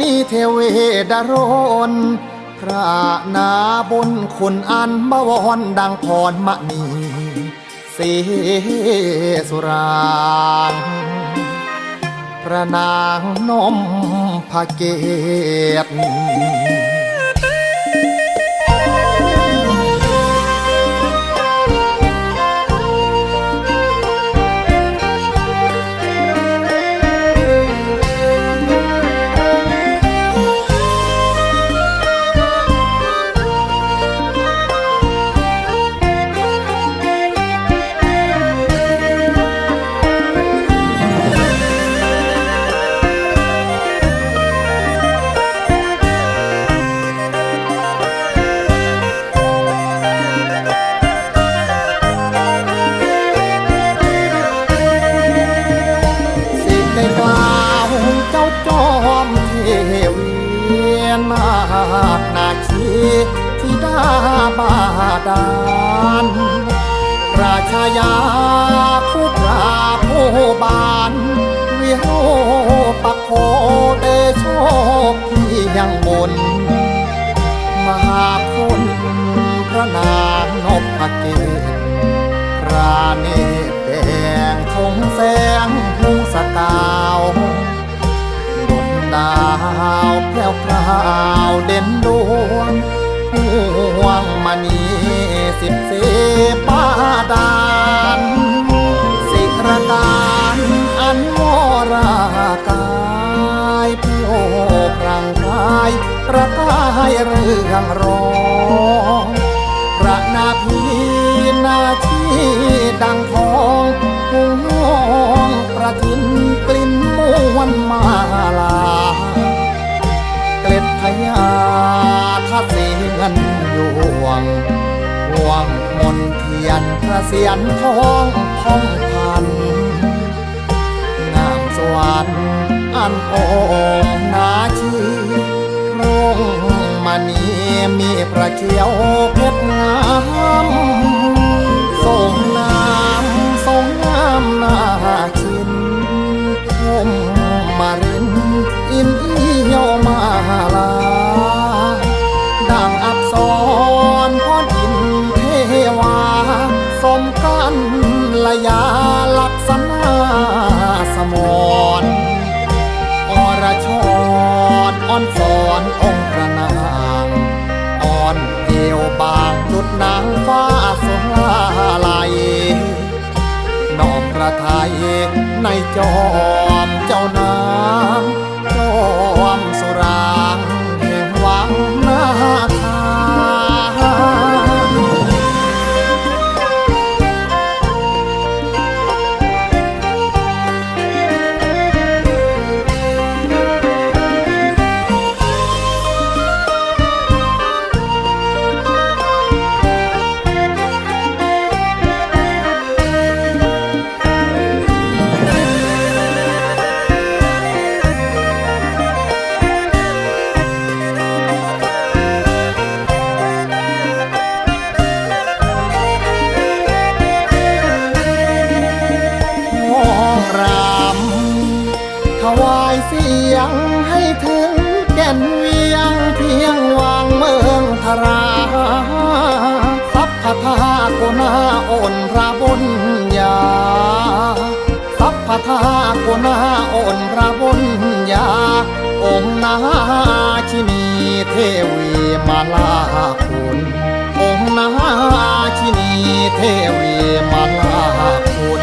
นีเทเวดารนพระนาบนคุณอันบวรดังพรมณีเสสุรางพระนางนมพระเกศ ที่ดาบาดาลราชายาผู้ปราบผู้บานวิโรปโคเดโชคที่ยังบน มหาคุณพระนางนพเกตราเนตรแดงทงแสงพุงสกา วแผ่วพราวเด่นดวงห่วงมณีสิบเสปาดานสิรการอันวรากายผู้พรังกายประกายเรื่องรองพระนาพีนาชีดัง เสียนทองพ้องพันงามสวรรค์อันโองนาชีโรงมณีมีประเชียว ยาลักษณะสมรอรชรอ่อนสอนองค์พระนางอ่อนเอวบางดุดนางฟ้าสงลายนอมพระไทยในจอ เทวีมาลาคุณองค์นาชินีเทวีมาลาคุณ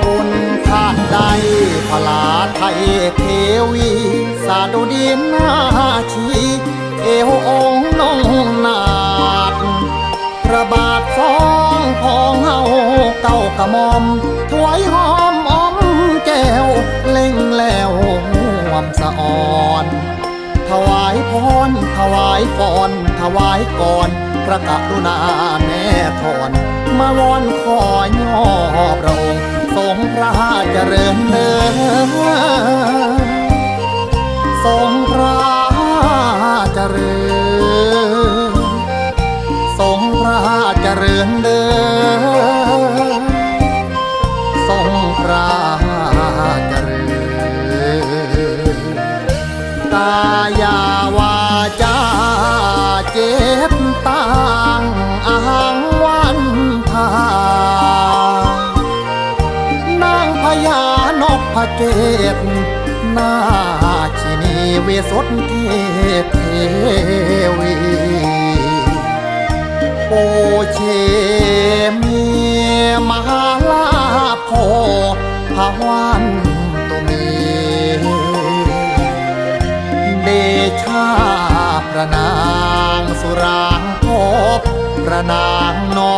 บุญทานใดพลาไทยเทวีสาดุดินาชีเอวองค์นงนาดพระบาทสองพองเฮาเก้ากระมอมถวยหอมอ้อมแก้วเล่งแล้วห่วมสะอ่อน วายพรถวายฟอนถวายก่อนพระกรุณาแม่ทอนมาวอนขอย่อพระองค์ทรงพระเจริญเดิน เกตนาชินีเวสดเทพเทวีโอเชมีมหาลาโพภาวันตุมีเดชาพระนางสุรางพบพระนางนอ